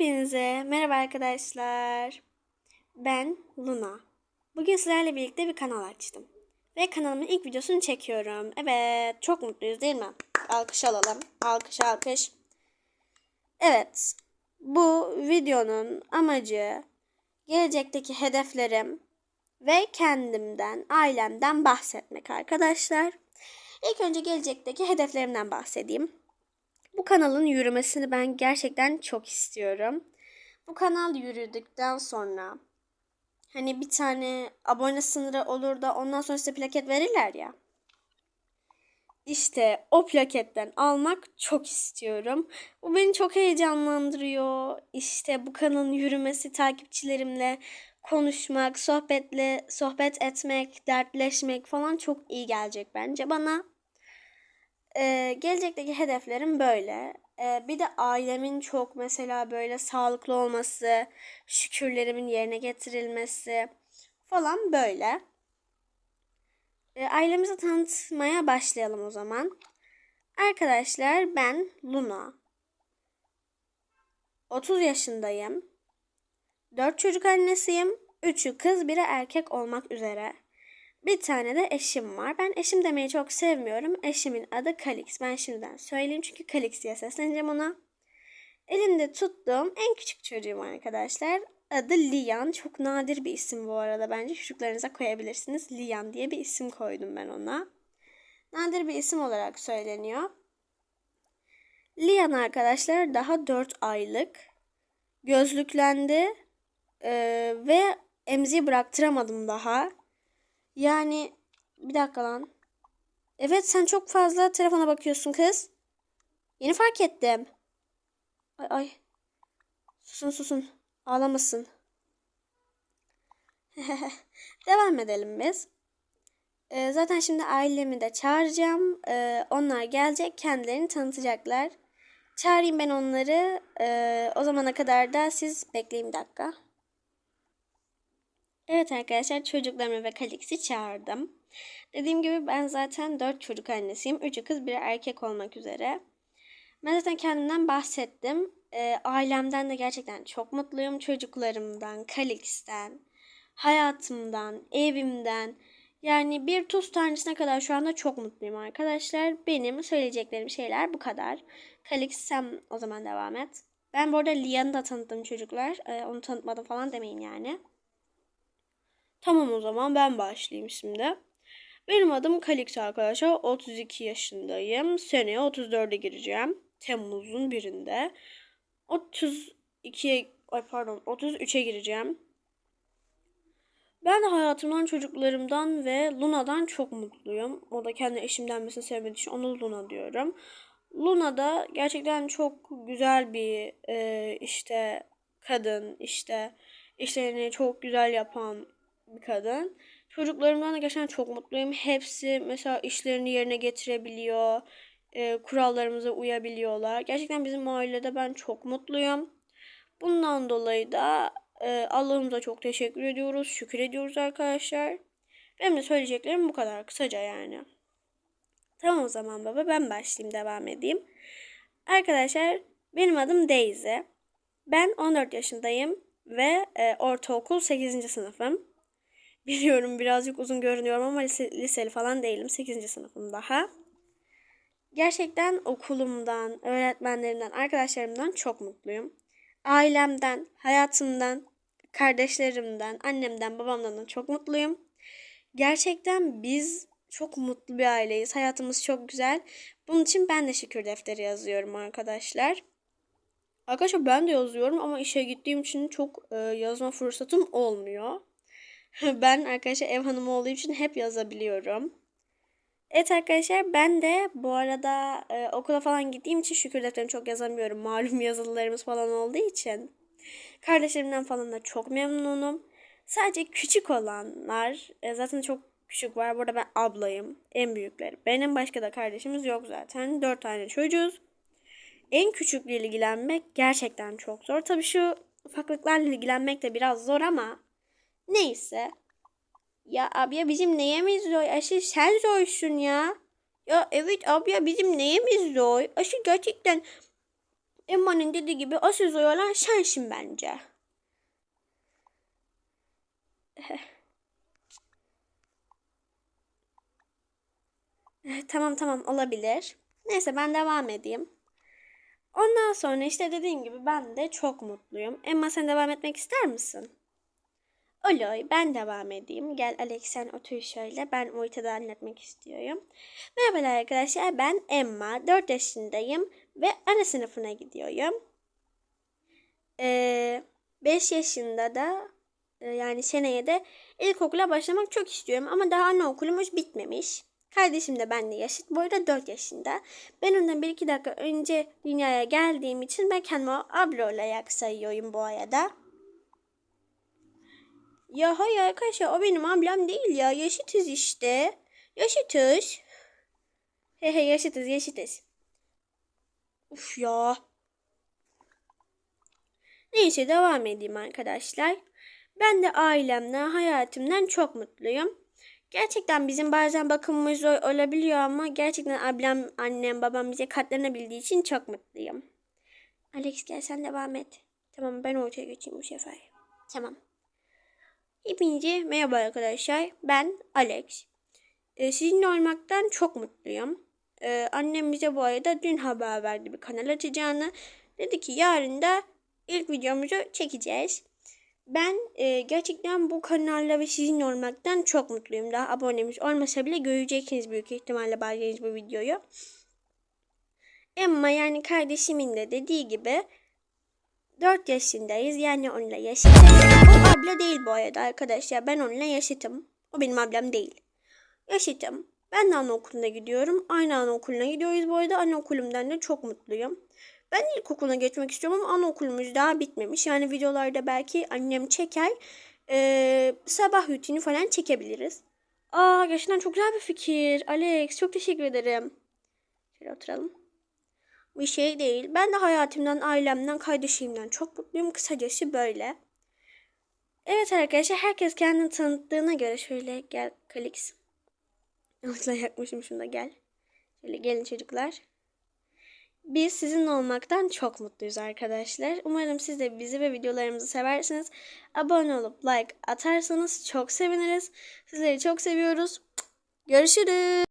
Hepinize merhaba arkadaşlar. Ben Luna. Bugün sizlerle birlikte bir kanal açtım. Ve kanalımın ilk videosunu çekiyorum. Evet, çok mutluyuz değil mi? Alkış alalım. Alkış alkış. Evet, bu videonun amacı gelecekteki hedeflerim ve kendimden, ailemden bahsetmek arkadaşlar. İlk önce gelecekteki hedeflerimden bahsedeyim. Bu kanalın yürümesini ben gerçekten çok istiyorum. Bu kanal yürüdükten sonra hani bir tane abone sınırı olur da ondan sonra size plaket verirler ya. İşte o plaketten almak çok istiyorum. Bu beni çok heyecanlandırıyor. İşte bu kanalın yürümesi, takipçilerimle konuşmak, sohbetle sohbet etmek, dertleşmek falan çok iyi gelecek bence bana. Ee, gelecekteki hedeflerim böyle. Ee, bir de ailemin çok mesela böyle sağlıklı olması, şükürlerimin yerine getirilmesi falan böyle. Ee, ailemizi tanıtmaya başlayalım o zaman. Arkadaşlar ben Luna. 30 yaşındayım. 4 çocuk annesiyim. 3'ü kız, biri erkek olmak üzere. Bir tane de eşim var. Ben eşim demeyi çok sevmiyorum. Eşimin adı Kalix. Ben şimdiden söyleyeyim çünkü Kalix diye sesleneceğim ona. Elimde tuttuğum en küçük çocuğum arkadaşlar. Adı Lian. Çok nadir bir isim bu arada. Bence çocuklarınıza koyabilirsiniz. Lian diye bir isim koydum ben ona. Nadir bir isim olarak söyleniyor. Lian arkadaşlar daha 4 aylık. Gözlüklendi. Ee, ve emziği bıraktıramadım daha. Yani bir dakika lan. Evet sen çok fazla telefona bakıyorsun kız. Yeni fark ettim. Ay ay. Susun susun. Ağlamasın. Devam edelim biz. Ee, zaten şimdi ailemi de çağıracağım. Ee, onlar gelecek. Kendilerini tanıtacaklar. Çağırayım ben onları. Ee, o zamana kadar da siz bekleyin bir dakika. Evet arkadaşlar çocuklarımı ve Kalix'i çağırdım. Dediğim gibi ben zaten dört çocuk annesiyim. Üçü kız biri erkek olmak üzere. Ben zaten kendimden bahsettim. E, ailemden de gerçekten çok mutluyum. Çocuklarımdan, Kalix'ten, hayatımdan, evimden. Yani bir tuz tanesine kadar şu anda çok mutluyum arkadaşlar. Benim söyleyeceklerim şeyler bu kadar. Kalix sen o zaman devam et. Ben bu arada Lian'ı da tanıttım çocuklar. E, onu tanıtmadım falan demeyin yani. Tamam o zaman ben başlayayım şimdi. Benim adım Kalix arkadaşlar. 32 yaşındayım. Seneye 34'e gireceğim. Temmuz'un birinde. 32'ye ay pardon 33'e gireceğim. Ben hayatımdan, çocuklarımdan ve Luna'dan çok mutluyum. O da kendi eşimden mesela sevmediği için ona Luna diyorum. Luna da gerçekten çok güzel bir e, işte kadın, işte işlerini çok güzel yapan bir kadın. Çocuklarımdan da gerçekten çok mutluyum. Hepsi mesela işlerini yerine getirebiliyor. E, kurallarımıza uyabiliyorlar. Gerçekten bizim ailede ben çok mutluyum. Bundan dolayı da e, Allah'ımıza çok teşekkür ediyoruz. Şükür ediyoruz arkadaşlar. Benim de söyleyeceklerim bu kadar kısaca yani. Tamam o zaman baba ben başlayayım devam edeyim. Arkadaşlar benim adım Daisy. Ben 14 yaşındayım ve e, ortaokul 8. sınıfım. Biliyorum birazcık uzun görünüyorum ama lise, liseli falan değilim. 8. sınıfım daha. Gerçekten okulumdan, öğretmenlerimden, arkadaşlarımdan çok mutluyum. Ailemden, hayatımdan, kardeşlerimden, annemden, babamdan da çok mutluyum. Gerçekten biz çok mutlu bir aileyiz. Hayatımız çok güzel. Bunun için ben de şükür defteri yazıyorum arkadaşlar. Arkadaşlar ben de yazıyorum ama işe gittiğim için çok e, yazma fırsatım olmuyor. ben arkadaşlar ev hanımı olduğum için hep yazabiliyorum. Evet arkadaşlar ben de bu arada e, okula falan gittiğim için şükür defterini çok yazamıyorum. Malum yazılılarımız falan olduğu için. Kardeşlerimden falan da çok memnunum. Sadece küçük olanlar e, zaten çok küçük var. Burada ben ablayım. En büyükleri. Benim başka da kardeşimiz yok zaten. Dört tane çocuğuz. En küçükle ilgilenmek gerçekten çok zor. Tabii şu ufaklıklarla ilgilenmek de biraz zor ama Neyse. Ya abi bizim neyemiz zor? Aşı sen zorsun ya. Ya evet abi bizim neyemiz zor? Aşı gerçekten Emma'nın dediği gibi o söz olan sensin bence. Tamam tamam olabilir. Neyse ben devam edeyim. Ondan sonra işte dediğim gibi ben de çok mutluyum. Emma sen devam etmek ister misin? Olur ben devam edeyim. Gel Alex sen otur şöyle. Ben ortada anlatmak istiyorum. Merhabalar arkadaşlar ben Emma. 4 yaşındayım ve ana sınıfına gidiyorum. Ee, 5 yaşında da e, yani seneye de ilkokula başlamak çok istiyorum ama daha anaokulumuz bitmemiş. Kardeşim de benimle yaşıt. Bu arada 4 yaşında. Ben ondan 1-2 dakika önce dünyaya geldiğim için ben kendimi abla olarak sayıyorum bu arada. Ya hayır arkadaşlar o benim ablam değil ya. Yaşıtız işte. Yaşıtız. He he yaşıtız yaşıtız. Uf ya. Neyse devam edeyim arkadaşlar. Ben de ailemden, hayatımdan çok mutluyum. Gerçekten bizim bazen bakımımız zor olabiliyor ama gerçekten ablam, annem, babam bize katlanabildiği için çok mutluyum. Alex gel sen devam et. Tamam ben ortaya geçeyim bu sefer. Tamam. Hepinize merhaba arkadaşlar. Ben Alex. Ee, sizinle olmaktan çok mutluyum. Ee, annem bize bu arada dün haber verdi bir kanal açacağını. Dedi ki yarın da ilk videomuzu çekeceğiz. Ben e, gerçekten bu kanalla ve sizinle olmaktan çok mutluyum. Daha abonemiz olmasa bile göreceksiniz büyük ihtimalle bazılarınız bu videoyu. Emma yani kardeşimin de dediği gibi 4 yaşındayız. Yani onunla yaşıtız. Abla değil bu arada arkadaşlar. Ben onunla yaşıtım. O benim ablam değil. Yaşıtım. Ben de anaokuluna gidiyorum. Aynı anaokuluna gidiyoruz bu arada. Anaokulumdan da çok mutluyum. Ben ilkokuluna geçmek istiyorum ama anaokulumuz daha bitmemiş. Yani videolarda belki annem çeker. Ee, sabah rutini falan çekebiliriz. Aa gerçekten çok güzel bir fikir. Alex çok teşekkür ederim. Şöyle oturalım. Bir şey değil. Ben de hayatımdan, ailemden, kardeşimden çok mutluyum. Kısacası böyle. Evet arkadaşlar herkes kendini tanıttığına göre şöyle gel Kalix. Yanlışla yakmışım şunda gel. Şöyle gelin çocuklar. Biz sizinle olmaktan çok mutluyuz arkadaşlar. Umarım siz de bizi ve videolarımızı seversiniz. Abone olup like atarsanız çok seviniriz. Sizleri çok seviyoruz. Görüşürüz.